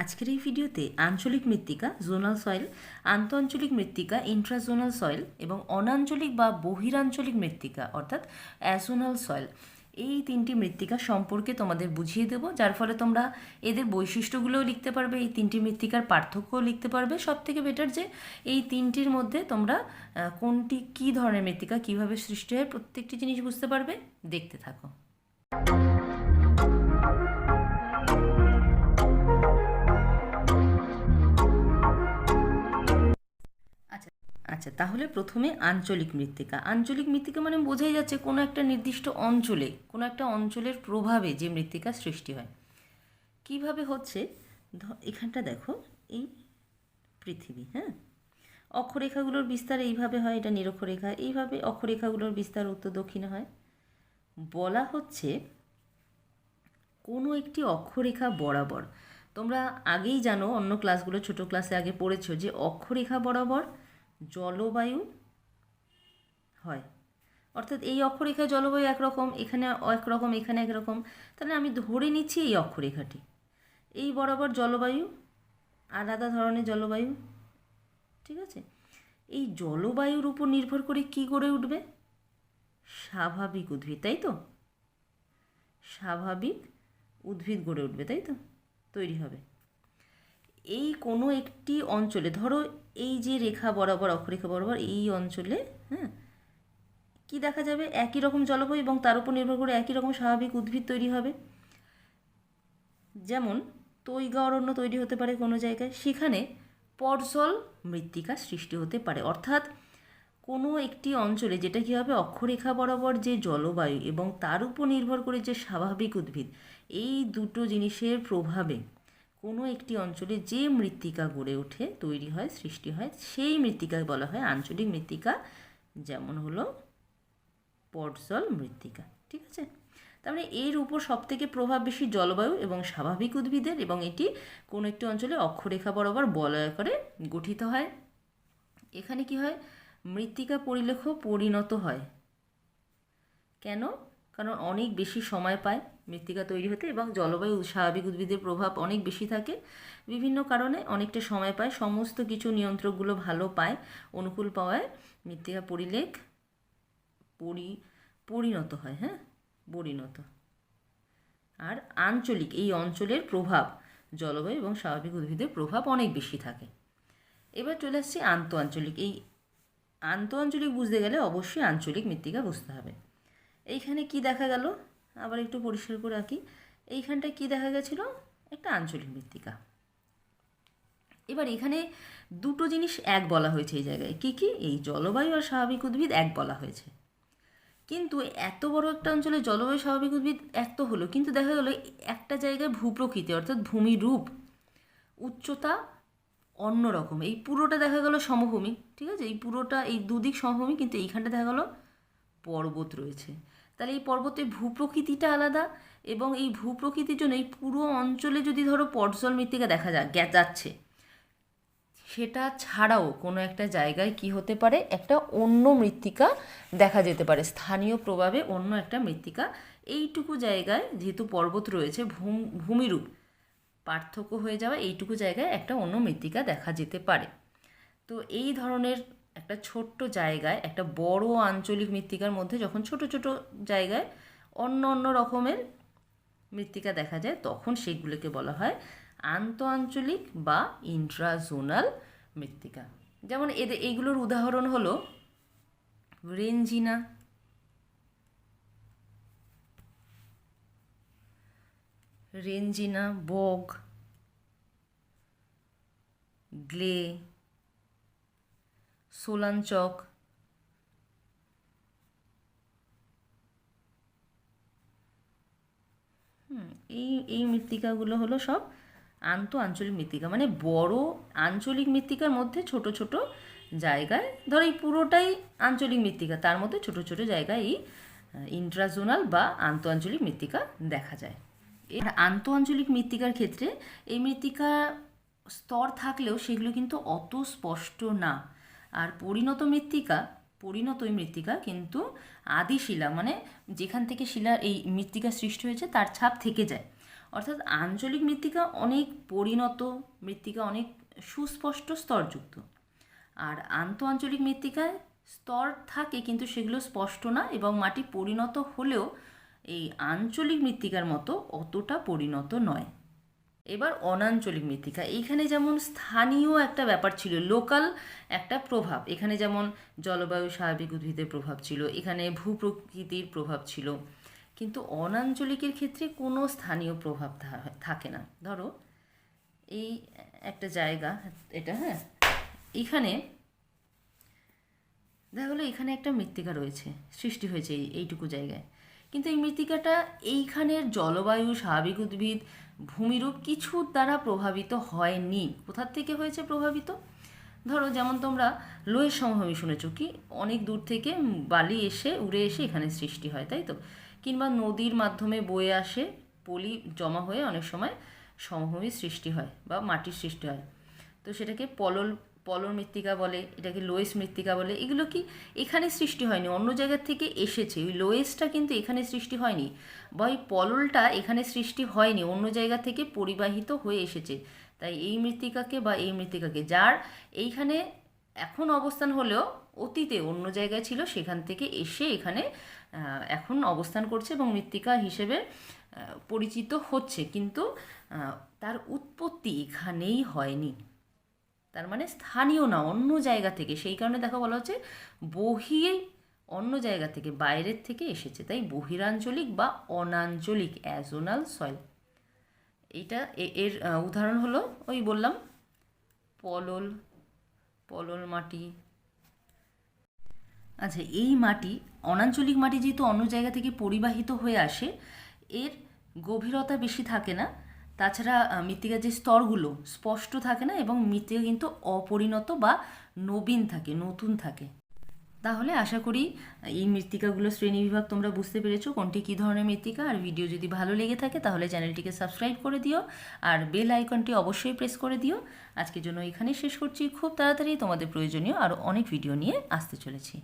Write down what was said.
আজকের এই ভিডিওতে আঞ্চলিক মৃত্তিকা জোনাল সয়েল আন্তঃআঞ্চলিক মৃত্তিকা ইন্ট্রাজোনাল সয়েল এবং অনাঞ্চলিক বা বহিরাঞ্চলিক মৃত্তিকা, অর্থাৎ অ্যাজোনাল সয়েল এই তিনটি মৃত্তিকা সম্পর্কে তোমাদের বুঝিয়ে দেব, যার ফলে তোমরা এদের বৈশিষ্ট্যগুলোও লিখতে পারবে, এই তিনটি মৃত্তিকার পার্থক্যও লিখতে পারবে। সব থেকে বেটার যে এই তিনটির মধ্যে তোমরা কোনটি কী ধরনের মৃত্তিকা কীভাবে সৃষ্টি হয় প্রত্যেকটি জিনিস বুঝতে পারবে। দেখতে থাকো। তাহলে প্রথমে আঞ্চলিক মৃত্তিকা। আঞ্চলিক মৃত্তিকা মানে বোঝাই যাচ্ছে কোনো একটা নির্দিষ্ট অঞ্চলে, কোনো একটা অঞ্চলের প্রভাবে যে মৃত্তিকা সৃষ্টি হয়। কীভাবে হচ্ছে? এখানটা দেখো, এই পৃথিবী হ্যাঁ? অক্ষরেখাগুলোর বিস্তার এইভাবে হয়, এটা নিরক্ষরেখা। এইভাবে অক্ষরেখাগুলোর বিস্তার উত্তর দক্ষিণে হয়। বলা হচ্ছে কোনো একটি অক্ষরেখা বরাবর। তোমরা আগেই জানো, অন্য ক্লাসগুলো ছোট ক্লাসে আগে পড়েছো, যে অক্ষরেখা বরাবর জলবায়ু হয়। অর্থাৎ এই অক্ষরেখায় জলবায়ু একরকম, এখানে একরকম এখানে একরকম। তাহলে আমি ধরে নিচ্ছি এই অক্ষরেখাটি। এই বরাবর জলবায়ু, আলাদা ধরনের জলবায়ু, ঠিক আছে? এই জলবায়ুর উপর নির্ভর করে কি গড়ে উঠবে? স্বাভাবিক উদ্ভিদ, তাই তো? স্বাভাবিক উদ্ভিদ গড়ে উঠবে, তাই তো? তৈরি হবে। এই কোনো একটি অঞ্চলে, ধরো এই যে রেখা বরাবর, অক্ষরেখা বরাবর এই অঞ্চলে হ্যাঁ কি দেখা যাবে? একই রকম জলবায়ু এবং তার উপর নির্ভর করে একই রকম স্বাভাবিক উদ্ভিদ তৈরি হবে। যেমন তৈগা অরণ্য তৈরি হতে পারে কোনো জায়গায়, সেখানে পর্জল মৃত্তিকা সৃষ্টি হতে পারে। অর্থাৎ কোনো একটি অঞ্চলে যেটা কী হবে? অক্ষরেখা বরাবর যে জলবায়ু এবং তার উপর নির্ভর করে যে স্বাভাবিক উদ্ভিদ, এই দুটো জিনিসের প্রভাবে কোনো একটি অঞ্চলে যে মৃত্তিকা গড়ে ওঠে, তৈরি হয়, সৃষ্টি হয়, সেই মৃত্তিকাকে বলা হয় আঞ্চলিক মৃত্তিকা, যেমন হলো পটজল মৃত্তিকা, ঠিক আছে? তার মানে এর উপর সবথেকে প্রভাব বেশি জলবায়ু এবং স্বাভাবিক উদ্ভিদের এবং এটি কোনো একটি অঞ্চলে অক্ষরেখা বরাবর বলয় করে গঠিত হয়। এখানে কি হয়? মৃত্তিকা পরিলেখ পরিণত হয়। কেন? কারণ অনেক বেশি সময় পায়। মৃত্তিকা তৈরি হতে এবং জলবায়ু স্বাভাবিক উদ্ভিদের প্রভাব অনেক বেশি থাকে। বিভিন্ন কারণে অনেকটা সময় পায়, সমস্ত কিছু নিয়ন্ত্রকগুলো ভালো পায়, অনুকূল পাওয়ায় মৃত্তিকা পরিলেখ পরি, পরিণত হয় হ্যাঁ? পরিণত। আর আঞ্চলিক, এই অঞ্চলের প্রভাব, জলবায়ু এবং স্বাভাবিক উদ্ভিদের প্রভাব অনেক বেশি থাকে। এবার চলে আসছি আন্ত আঞ্চলিক এই আন্ত আঞ্চলিক বুঝতে গেলে অবশ্যই আঞ্চলিক মৃত্তিকা বুঝতে হবে। এইখানে কি দেখা গেল? আবার একটু পরিষ্কার করে আঁকি এইখানটায় কি দেখা গেছিল? একটা আঞ্চলিক মৃত্তিকা। এবার এখানে দুটো জিনিস এক বলা হয়েছে এই জায়গায়। কি কি? এই জলবায়ু আর স্বাভাবিক উদ্ভিদ এক বলা হয়েছে। কিন্তু এত বড় একটা অঞ্চলে জলবায়ু স্বাভাবিক উদ্ভিদ এক তো হলো। কিন্তু দেখা গেলো একটা জায়গায় ভূপ্রকৃতি, অর্থাৎ ভূমির রূপ, উচ্চতা অন্য রকম এই পুরোটা দেখা গেল সমভূমি, ঠিক আছে? এই পুরোটা, এই দুদিক সমভূমি, কিন্তু এইখানটা দেখা গেল পর্বত রয়েছে। তাহলে এই পর্বতের ভূপ্রকৃতিটা আলাদা এবং এই ভূপ্রকৃতির জন্য এই পুরো অঞ্চলে যদি ধরো পটজল মৃত্তিকা দেখা যা যাচ্ছে সেটা ছাড়াও কোনো একটা জায়গায় কি হতে পারে? একটা অন্য মৃত্তিকা দেখা যেতে পারে, স্থানীয় প্রভাবে অন্য একটা মৃত্তিকা। এইটুকু জায়গায় যেহেতু পর্বত রয়েছে, ভূম, ভূমিরূপ পার্থক্য হয়ে যাওয়া এইটুকু জায়গায় একটা অন্য মৃত্তিকা দেখা যেতে পারে। তো এই ধরনের একটা ছোট্ট জায়গায়, একটা বড় আঞ্চলিক মৃত্তিকার মধ্যে যখন ছোট ছোট জায়গায় অন্য অন্য রকমের মৃত্তিকা দেখা যায়, তখন সেগুলোকে বলা হয় আন্ত আঞ্চলিক বা ইন্ট্রাজোনাল মৃত্তিকা। যেমন এদের এইগুলোর উদাহরণ হলো রেঞ্জিনা রেঞ্জিনা বগ, গ্লে সোলাঞ্চক হুম, এই এই মৃত্তিকাগুলো হলো সব আন্ত আঞ্চলিক মৃত্তিকা। মানে বড় আঞ্চলিক মৃত্তিকার মধ্যে ছোট ছোট জায়গায় ধর এই পুরোটাই আঞ্চলিক মৃত্তিকা তার মধ্যে ছোট ছোট জায়গায় এই ইন্ট্রাজোনাল বা আন্ত আঞ্চলিক মৃত্তিকা দেখা যায়। এর আন্ত আঞ্চলিক মৃত্তিকার ক্ষেত্রে এই মৃত্তিকা স্তর থাকলেও সেগুলো কিন্তু অত স্পষ্ট না। আর পরিণত মৃত্তিকা পরিণত এই মৃত্তিকা কিন্তু আদি শিলা মানে যেখান থেকে শিলা এই মৃত্তিকা সৃষ্টি হয়েছে তার ছাপ থেকে যায়। অর্থাৎ আঞ্চলিক মৃত্তিকা অনেক পরিণত মৃত্তিকা, অনেক সুস্পষ্ট স্তরযুক্ত। আর আন্ত আঞ্চলিক মৃত্তিকায় স্তর থাকে কিন্তু সেগুলো স্পষ্ট না এবং মাটি পরিণত হলেও এই আঞ্চলিক মৃত্তিকার মতো অতটা পরিণত নয়। এবার অনাঞ্চলিক মৃত্তিকা। এইখানে যেমন স্থানীয় একটা ব্যাপার ছিল, লোকাল একটা প্রভাব। এখানে যেমন জলবায়ু স্বাভাবিক উদ্ভিদের প্রভাব ছিল, এখানে ভূপ্রকৃতির প্রভাব ছিল। কিন্তু অনাঞ্চলিকের ক্ষেত্রে কোনো স্থানীয় প্রভাব থাকে না। ধরো, এই একটা জায়গা, এটা হ্যাঁ? এখানে, দেখা গেলো এখানে একটা মৃত্তিকা রয়েছে, সৃষ্টি হয়েছে এইটুকু জায়গায়। কিন্তু এই মৃত্তিকাটা এইখানের জলবায়ু, স্বাভাবিক উদ্ভিদ, ভূমিরূপ কিছুর দ্বারা প্রভাবিত হয়নি। কোথার থেকে হয়েছে প্রভাবিত? ধরো যেমন তোমরা লোয়ের সমভূমি শুনেছো কি? অনেক দূর থেকে বালি এসে, উড়ে এসে এখানে সৃষ্টি হয়, তাই তো? কিংবা নদীর মাধ্যমে বয়ে আসে, পলি জমা হয়ে অনেক সময় সমভূমির সৃষ্টি হয় বা মাটির সৃষ্টি হয়। তো সেটাকে পলল পলল মৃত্তিকা বলে, এটাকে লোয়েস মৃত্তিকা বলে, এগুলো কি এখানে সৃষ্টি হয়নি, অন্য জায়গার থেকে এসেছে। ওই লোয়েসটা কিন্তু এখানে সৃষ্টি হয়নি বা ওই পললটা এখানে সৃষ্টি হয়নি, অন্য জায়গা থেকে পরিবাহিত হয়ে এসেছে। তাই এই মৃত্তিকাকে বা এই মৃত্তিকাকে, যার এইখানে এখন অবস্থান হলেও অতীতে অন্য জায়গায় ছিল, সেখান থেকে এসে এখানে এখন অবস্থান করছে এবং মৃত্তিকা হিসেবে পরিচিত হচ্ছে। কিন্তু তার উৎপত্তি এখানেই হয়নি। তার মানে স্থানীয় না, অন্য জায়গা থেকে। সেই কারণে দেখা বলা হচ্ছে বহি অন্য জায়গা থেকে, বাইরের থেকে এসেছে। তাই বহিরাঞ্চলিক বা অনাঞ্চলিক, অ্যাজোনাল সয়েল। এইটা এর উদাহরণ হলো, ওই বললাম, পলল পলল মাটি। আচ্ছা এই মাটি, অনাঞ্চলিক মাটি যেহেতু অন্য জায়গা থেকে পরিবাহিত হয়ে আসে, এর গভীরতা বেশি থাকে না তাছাড়া মৃত্তিকার যে স্তরগুলো স্পষ্ট থাকে না এবং মৃত্তিকা কিন্তু অপরিণত বা নবীন থাকে, নতুন থাকে। তাহলে আশা করি, এই মৃত্তিকাগুলো শ্রেণীবিভাগ তোমরা বুঝতে পেরেছ কোনটি কী ধরনের মৃত্তিকা। আর ভিডিও যদি ভালো লেগে থাকে তাহলে চ্যানেলটিকে সাবস্ক্রাইব করে দিও আর বেল আইকনটি অবশ্যই প্রেস করে দিও। আজকের জন্য এখানেই শেষ করছি। খুব তাড়াতাড়ি তোমাদের প্রয়োজনীয় আরও অনেক ভিডিও নিয়ে আসতে চলেছি।